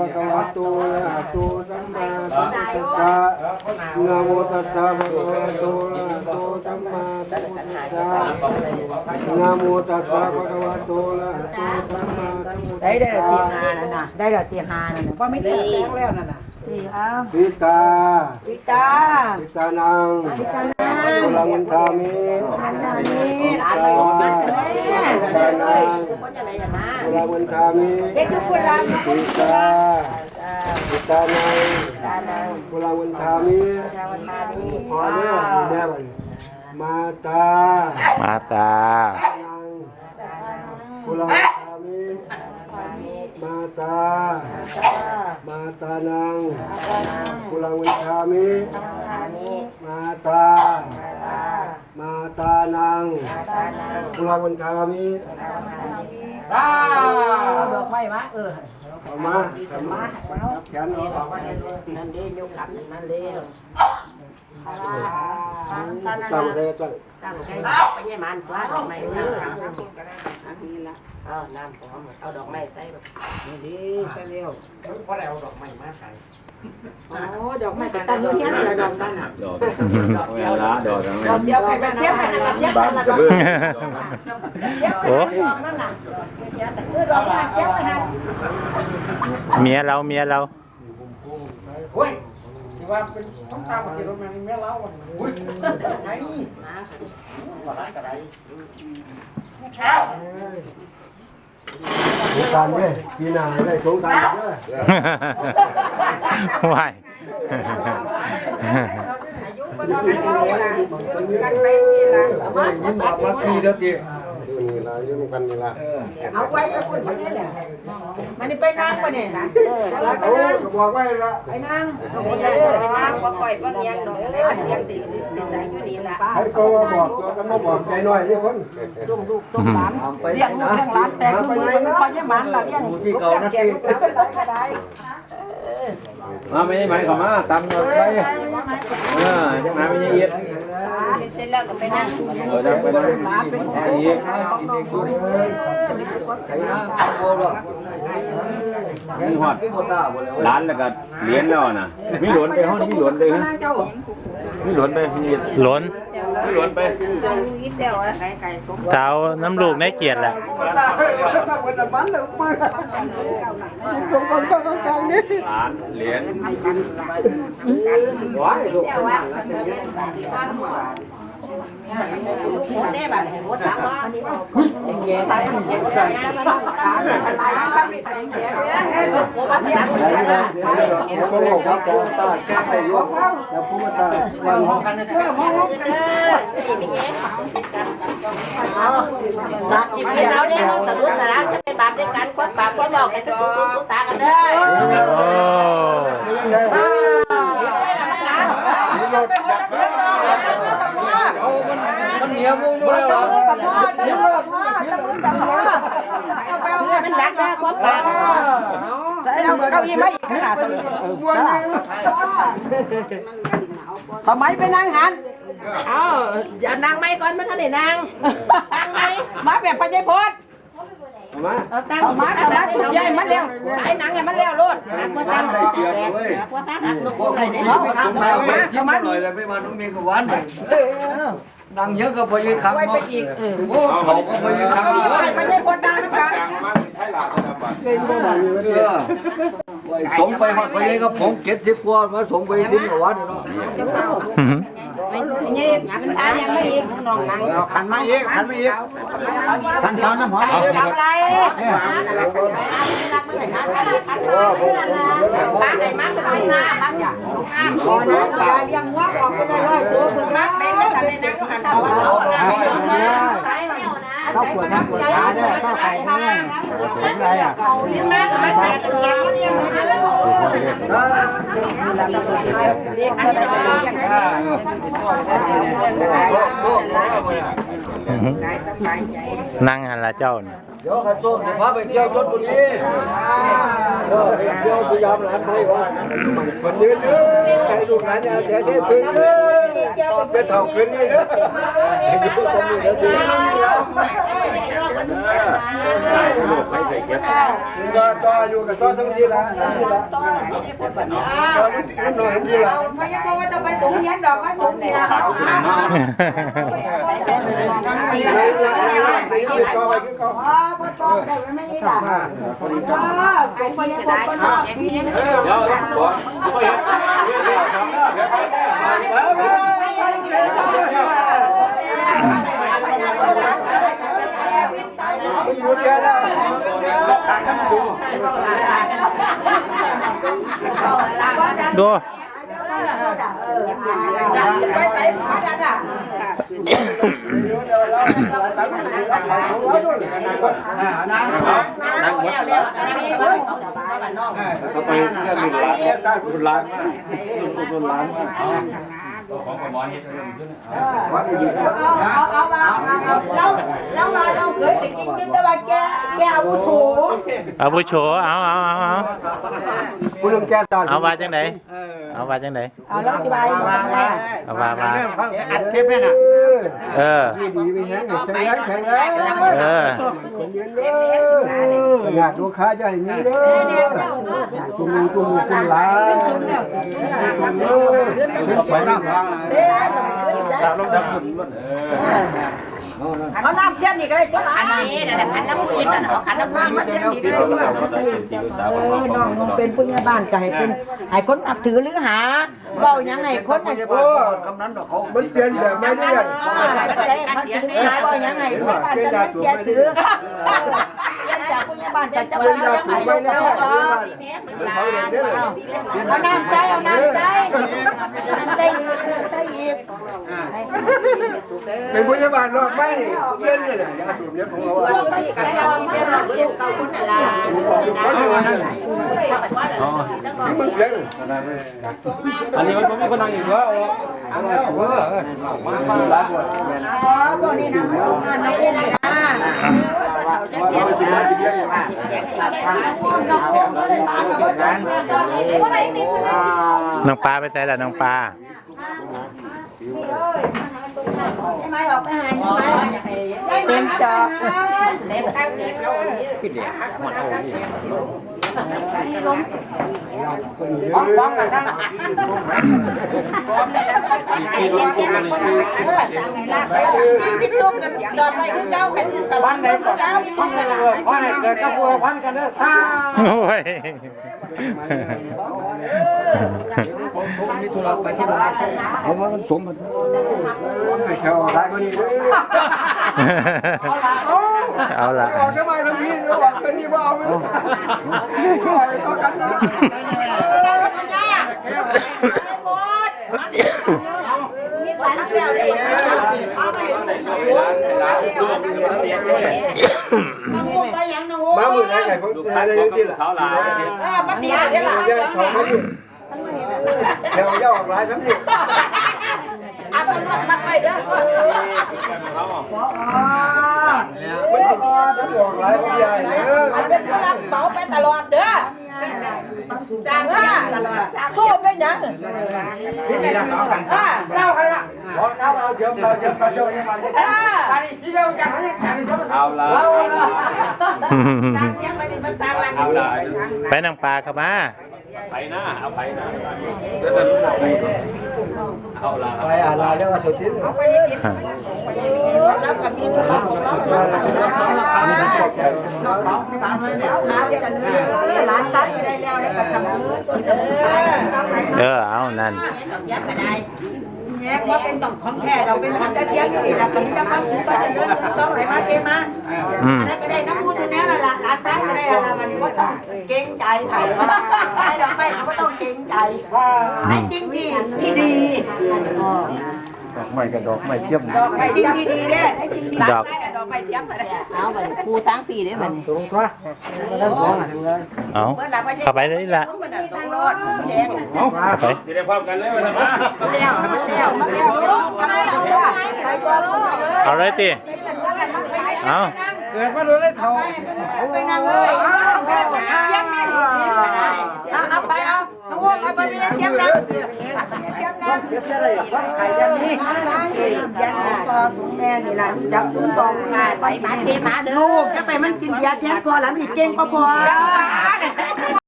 ภะคะวะโตอะระหะโตสัมมาสัมพุทธัสสะนะโมตัสสะภะคะวะโตอะระหะโตสัมมาสัมพุทธัสสะนะโมตัสสะภะคะวะโตอะระหะโตสัมมาสัมพุทธัได้เด้อสะตีหานั่นน่ะได้เด้อตีหานั่นน่ะว่าไม่ได้แจ้งแล้วนั่นน่ะ ตีเอาปิตาปิตาปิตานังปิตานังกุลังวันทามิอันนี้ปิตาปิตานังกุลังวันทามิเด็กทุกคนละปิตาปิตานังตานังกุลังวันทามิชาวันมานี้พอเด้อแม่บัดนี้มาตามาตานังกุลังวันทามิมาตา มาตานังกุลังวันทามิมาตา มาตานังกุลังวันทามิอ้าดอกไม้มาเออเอามาเอามาจับแขนเอานั่นเด้ยกขันนั่นเด้ ตั้งใจตั้งตั้งใจไปยี่มันฟ้าดอกไม้เอออันนี้ละเอาน้ำหอมเอาดอกไม้ใส่แบบนี่ดีใส่เร็วเพราะอะไรเอาดอกไม้มาขายโอ้ดอกไม้ก็ตั้งอยู่ที่นั่นละดอกนั่นน่ะดอกดอกละดอกทั้งดนั้อนกเดียวไปแบบเทียบกันนะเทียบกันนะดอกโอ้ดอกนั่นน่ะเออดอกนั่นเทียบกันนะเมียเราเมียเราเฮ้ยที่ ว่าเป็นต้องตามมาที่รถมันแม่เล่าอะอุ้ยไงว่าร้านกระไรสงการเด้ปีหน้าให้ได้สงการเด้อไหวายยินบอกว่าทีเดียว ทีนี่ล่ะอยู่นำกันนี่ล่ะเอาไว้กับคุณพ่อเนี่ยมันนี่ไปนั่งปะเนี่ยนะเออเอาก็บอกไว้ละไปนั่งไปนั่งไปนั่งบ่ก่อยบ่เงียงดอกเลยเสียงสิสิใส่อยู่นี่ล่ะให้เขามาบอกตัวกันมาบอกใจหน่อยนี่คนลูกลูกต้องหลานเลี้ยงลูกเลี้ยงหลานแต่คือมือมันพอยี่มันละเลี้ยงลูกเลี้ยงแก่ลูกหลานก็ได้ มาไม่ไหมเขามาตำหมดไปเออจะมาไม่ยังอีกเสร็จแล้วก็ไปนั่งเออจะไปนั่งใช่อีก ใส่น้ำโบราณนี่หอดร้านแล้วก็เลี้ยงแล้วนะมีหลวนไปห้องมีหลวนไปฮะมีหลวนไปมีหลวนมีหลวนไปอีเดียวไก่ไก่สมเท้าน้ำลูกในเกียรติแหละร้านเหรียญ ว้ายลูกเดียวว่าหมดได้บัดหมดหลังว่าแก่ได้แก่ได้ขาเนี่ยอะไรก็ไม่ถึงแก่เลยผมว่าที่นั่นไหนนะเดี๋ยวก็บอ กว่าจะตาแก้ไปยกแล้วพูดว่าตาวันเออมองเด้อสิมีแยกจากกินเป็นแล้เราวเด้เนี่ยอสรุปสารจะเป็นบาปด้วยกันคนบาปคนหลอกให้ทุกทุกตากันเด้อโอ้มันเหนียวมูอยู่แล้วมันรักนะความบาปใส่เอาเก้าอี้มาอีกขนาดนั้นทำไมไปนั่งหันเอาอย่านั่งไม่ก่อนมันท่านได้นั่งนั่งไม่มาแบบพญายพดมาเอาตั้งเอามาเอามาทุกยายมันแล้วใช้หนังให้มันแล้วโลดหักว่าตั้งแต่แตกว่าตั้งหักลูกอะไรเนี่ยเอาเอามาเอามาหน่อีอยกแล้วไปมาน้องเมย์กับวัน ดังเยอะก็พอยังคำไว้ไปอีกเออโอ้เขาก็พอยังคำเก้าอี้มาให้พญายพดดังนะจ๊ะเก่งจังเลยเออสงไปหอดไปยังก็ผมเจ็ดสิบกว่ามาสงไปทิ้งกับวัดเนาะ เงี้ยมันตายยังไม่อีกน้องนางขันมาอีกขันมาอีกขันเท้าน้ำหอมทำอะไรบ้านไหนมาเป็นลงน้ำบ้านอย่างลงน้ำลงน้ำยายเลี้ยงวัวออกไปเลยร้อยตัวคุณมามาเป็นกันในนั่งหันเอาโต๊ะนะไม่ลงน้ำใช้เที่ยวนะเข้าปวดน้ำปวดขาเนี่ยข้าไข่เนี่ยทำไรอะเลี้ยงน้ำกับมันขาดตัวเลี้ยง นได้เรียกกันนั่งหันละเจ้าน่ะเดี๋ยวขันโซ่จะพาไปเที่ยวชลบุรีเออไปเที่ยวพยายามหลานไทยวะคนยืนยืนใครลูกหลานเนี่ยเสียใจพึ่งเลย เป็นเท่าขึ้นนี่เด้ออยู่ตรงนี้เด้อสิลูกไปใส่เก็บนี่ก็ต่ออยู่กับต่อทั้งทีละนี่ละต่อนิดหน่อยทีละพยาบาลว่าจะไปสูงยันดอกว่าสงเนี่ยขาดทุกคนเนาะนี่ละนี่ละนี่ละต่อไปคือเขาอ๋อพอตองแต่ไม่ได้ด่าอ๋อไอ้พยาบาลก็นอกอย่างนี้เดี๋ยวบอกบ่เห็นเดี๋ยวเดี๋ยวสองเดี๋ยวไป ไม่อยู่แค่แล้ว ทางทั้งคู่ดูไปใส่ผ้าดันอะนั่งหมดแล้วแล้วนี่เฮ้ยเขาไปแค่หนึ่งล้านแค่คุณล้านคุณล้าน ของประมอนเฮ็ดวัดอยู่เอาเอามาเอาแล้วแล้วมาเราเคยจริงจริงแต่ว่าแกแกอาวุโสเอาผู้โชเอาเอาเอาเอาคุณลุงแก้ตาเอาว่าจังไหนเอาว่าจังไหนเอาแล้วสิบายมามาเอาว่าว่าเริ่มฟังอัดเทปแม่น่ะเออดีไปแห้งแข็งแรงแข็งแรงเออคนยืนเด้อยากดูกค้าจะอย่างนี้เด้อตุ้มตุ้มตุ้มหลานตุ้มเด้อ ไปนั่งฟังตามลงดับหุ่นล้วนเขาน้ำเทียนนี่ก็ได้ตัวละอันนี้นะขันน้ำพุนน่ะเอาขันน้ำพุนมาเทียนนี่ก็ได้ตัวเออน้องมึงเป็นผู้ใหญ่บ้านก็ให้เป็นให้คนนับถือหรือหาเบายังไงคนน่ะโอ้คำนั้นเขามันเปลี่ยนแบบไม่ได้ยันก็ได้เขาถือหาเบายังไงคนบ้านจะไม่เสียถือจากผู้ใหญ่ บ้านจะจะมายังไงลูกแล้วเอาน้ำใจเอาน้ำใจน้ำใจอีกน้ำใจอีกเป็นผู้ใหญ่บ้านรอดไหมเย็นเลยยาสูบเนี่ยของเราส่วนพี่กับพี่เป็นเราเรียนเขาคนอะไรที่มึงเล่นอันนี้มันบ่มีคนนั่งอยู่ว่าโอ้อะไรขอว่ามาบ้านรักว่ะอ๋อพวกนี้นะมันส่งงานไม่ได้นะว่าไปกินมากินเยอะอย่าง น้องปลาไปใส่ละน้องปลาใช่ไหมออกไปหาใช่ไหมเต็มจอ เล่นตั้งเด็กเราอันนี้ฟ้องฟ้องกันซะที่โดนทุบอันนี้คือเออสั่งไงล่ะพี่ตุ้มกันดอนไปขึ้นเก้าเป็นตลาดไหนก่อนเก้าพี่ตุ้มกันละขอให้เกิดกับพวกพันกันเด้อซ่าโอ้ย ผมมีธุระไปที่โรงพยาบาลผมว่ามันสมมันแค่ว่าร้ายก็ดีเอาละออกจะมาทำพี่ก็บอกเป็นนี่ว่าเอาไม่ได้ก็ต้องกันนะไปยังนะมามือไหนไก่ผมทานอะไรที่ละสาวหลายเออมันดีนะเดี๋ยวล่ะ เดี๋ยวทองไม่อยู่เดี๋ยวย่อออกร้ายทั้งนี้อัดมันมันไปเด้อมันติดมันออกร้ายไม่ใหญ่เนอะมันเป็นผู้รับเป๋าไปตลอดเด้อสร้างว่าสู้ไปยังที่นั่งเอากันอ่าเล่ากันละเราเราเชื่อมเราเชื่อมเราเชื่อมยังไงอ่าอันนี้ที่เราจะให้กันนี่เขาเอาละเราละสร้างเสียงไปนี่มันสร้างหลังเอาละไปน้องปลาเข้ามา ไปหน้าเอาไปนะเอาละไปอ่านลายเรียกว่าสุดที่แล้วกับพี่ผู้รับของเราหลานซ้ายได้แล้วได้ประจำมือตัวเด้อเออเอานั่นยับไปได้ แงกว่าเป็นของของแท้เราเป็นคนกระเทียมอยู่นี่แหละตอนนี้จะมาซื้อก็จะเดินต้องไหลมาเกมาอืมอันนั้นก็ได้น้ำมูสุนี้ละละหลานซ้ายก็ได้ละวันนี้ว่าต้องเก่งใจไผ่ไปดอกไปเขาก็ต้องเก่งใจให้สิ่งที่ที่ดี ไม่กระดอกไม่เทียบดอกไม้สิ่งที่ดีเนี่ยให้สิ่งที่ดอกได้กับดอกไม้เทียมไปได้เอาไปครูตั้งปีได้มันตรงตัวแล้วสองอะเอาเข้าไปเลยละมันต้องรอดแดงเข้าไปสิได้พร้อมกันเลยว่าซั่นนะแล้วมันแล้วมันแล้วใครก็รู้เลยเอาเลยติเอาเกิดมาโดนเลยเท่าไปนั่งเลยเทียมนี่ เอาเอาไปเอาน้องวงเอาไปเทียมนะเทียมนะความเจ็บอะไรอะความไข่ยังนี้ยันของพ่อของแม่นี่ล่ะจับตุ้งตองง่ายไปมาเทมาเด้อลูกจะไปมันกินยาแทนพ่อแล้วมันเก่งกว่าพ่อ